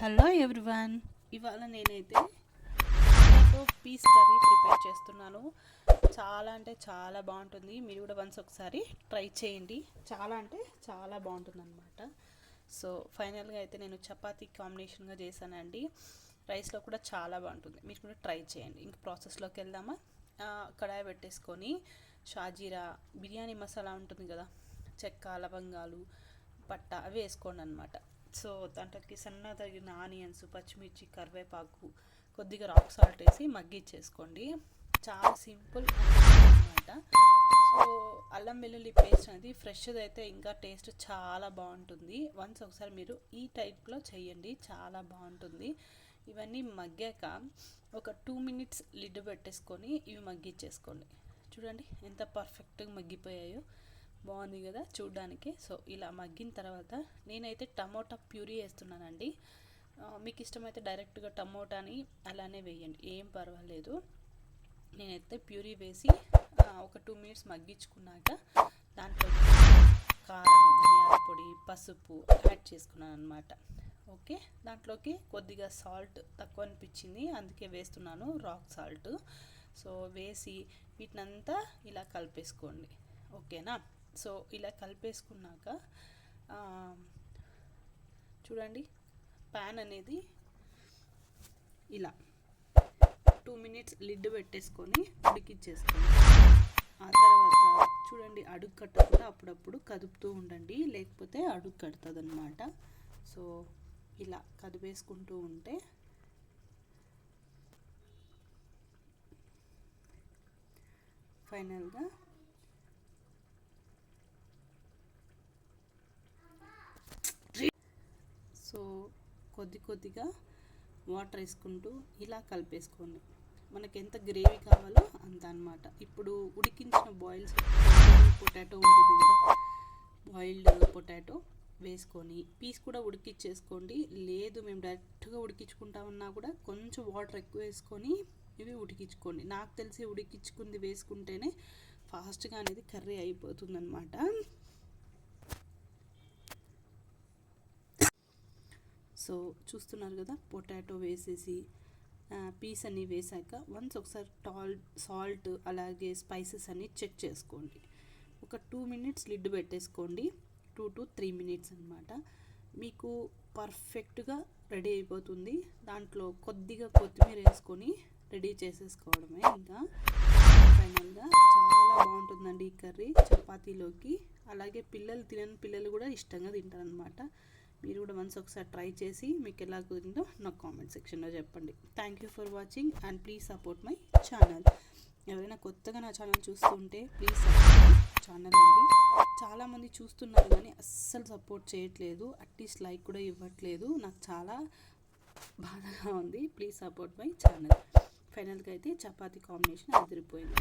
Hello everyone. ఇవాళ నేనైతే tomato piece curry prepare చేస్తున్నాను. చాలా అంటే చాలా బాగుంటుంది. మీరు కూడా వన్స్ ఒకసారి ట్రై చేయండి. చాలా అంటే చాలా బాగుంటుంది అనమాట సో ఫైనల్గా అయితే నేను చపాతీ కాంబినేషన్గా చేశానండి. రైస్లో కూడా చాలా బాగుంటుంది. మీరు కూడా ట్రై చేయండి. ఇంక ప్రాసెస్లోకి వెళ్దామా? కడాయి పెట్టేసుకొని షాజీరా బిర్యానీ మసాలా ఉంటుంది కదా చెక్క లవంగాలు పట్ట అవి వేసుకోండి అనమాట సో దాంట్లోకి సన్న తగిన ఆనియన్స్ పచ్చిమిర్చి కరివేపాకు కొద్దిగా రాక్ సాల్ట్ వేసి మగ్గిచ్చేసుకోండి. చాలా సింపుల్ అనమాట సో అల్లం వెల్లుల్లి పేస్ట్ అనేది ఫ్రెష్ది అయితే ఇంకా టేస్ట్ చాలా బాగుంటుంది. వన్స్ ఒకసారి మీరు ఈ టైప్లో చేయండి చాలా బాగుంటుంది. ఇవన్నీ మగ్గాక ఒక టూ మినిట్స్ లిడ్ పెట్టేసుకొని ఇవి మగ్గిచ్చేసుకోండి. చూడండి ఎంత పర్ఫెక్ట్గా మగ్గిపోయాయో. బాగుంది కదా చూడ్డానికి. సో ఇలా మగ్గిన తర్వాత నేనైతే టమోటా ప్యూరీ వేస్తున్నానండి. మీకు ఇష్టమైతే డైరెక్ట్గా టమోటాని అలానే వేయండి. ఏం పర్వాలేదు. నేనైతే ప్యూరీ వేసి ఒక టూ మినిట్స్ మగ్గించుకున్నాక దాంట్లో కారం ధనియాల పొడి పసుపు యాడ్ చేసుకున్నాను అనమాట ఓకే? దాంట్లోకి కొద్దిగా సాల్ట్ తక్కువ అనిపించింది. అందుకే వేస్తున్నాను రాక్ సాల్ట్. సో వేసి వీటినంతా ఇలా కలిపేసుకోండి. ఓకేనా? సో ఇలా కలిపేసుకున్నాక చూడండి ప్యాన్ అనేది ఇలా టూ మినిట్స్ లిడ్ పెట్టేసుకొని ఉడికిచ్చేసుకోండి ఆ తర్వాత చూడండి అడుగు కట్టకుండా అప్పుడప్పుడు కదుపుతూ ఉండండి లేకపోతే అడుగు కడుతుంది అనమాట సో ఇలా కదిపేసుకుంటూ ఉంటే ఫైనల్గా సో కొద్ది కొద్దిగా వాటర్ వేసుకుంటూ ఇలా కలిపేసుకోండి. మనకి ఎంత గ్రేవీ కావాలో అంత అనమాట ఇప్పుడు ఉడికించిన బాయిల్స్ పొటాటో ఉంటుంది కదా బాయిల్డ్ పొటాటో వేసుకొని పీస్ కూడా ఉడికిచ్చేసుకోండి. లేదు మేము డైరెక్ట్గా ఉడికించుకుంటామన్నా కూడా కొంచెం వాటర్ ఎక్కువ వేసుకొని ఇవి ఉడికించుకోండి. నాకు తెలిసి ఉడికించుకుంది వేసుకుంటేనే ఫాస్ట్గా అనేది కర్రీ అయిపోతుందన్నమాట. సో చూస్తున్నారు కదా పొటాటో వేసేసి పీస్ అన్నీ వేసాక వన్స్ ఒకసారి టాల్ సాల్ట్ అలాగే స్పైసెస్ అన్ని చెక్ చేసుకోండి. ఒక టూ మినిట్స్ లిడ్ పెట్టేసుకోండి. టూ టు త్రీ మినిట్స్ అనమాట మీకు పర్ఫెక్ట్గా రెడీ అయిపోతుంది. దాంట్లో కొద్దిగా కొత్తిమీర వేసుకొని రెడీ చేసేసుకోవడమే ఇంకా. ఫైనల్గా చాలా బాగుంటుందండి ఈ కర్రీ చపాతీలోకి. అలాగే పిల్లలు తినని పిల్లలు కూడా ఇష్టంగా తింటారనమాట మీరు కూడా వన్స్ ఒకసారి ట్రై చేసి మీకు ఎలా కుదిరిందో నాకు కామెంట్ సెక్షన్లో చెప్పండి. Thank you for watching and please support my channel ఎవరైనా కొత్తగా నా ఛానల్ చూస్తుంటే ప్లీజ్ సపోర్ట్ ఛానల్ అండి. చాలామంది చూస్తున్నారు కానీ అస్సలు సపోర్ట్ చేయట్లేదు. అట్లీస్ట్ లైక్ కూడా ఇవ్వట్లేదు. నాకు చాలా బాధగా ఉంది. ప్లీజ్ సపోర్ట్ మై ఛానల్ ఫైనల్గా అయితే చపాతీ కాంబినేషన్ అదిరిపోయింది.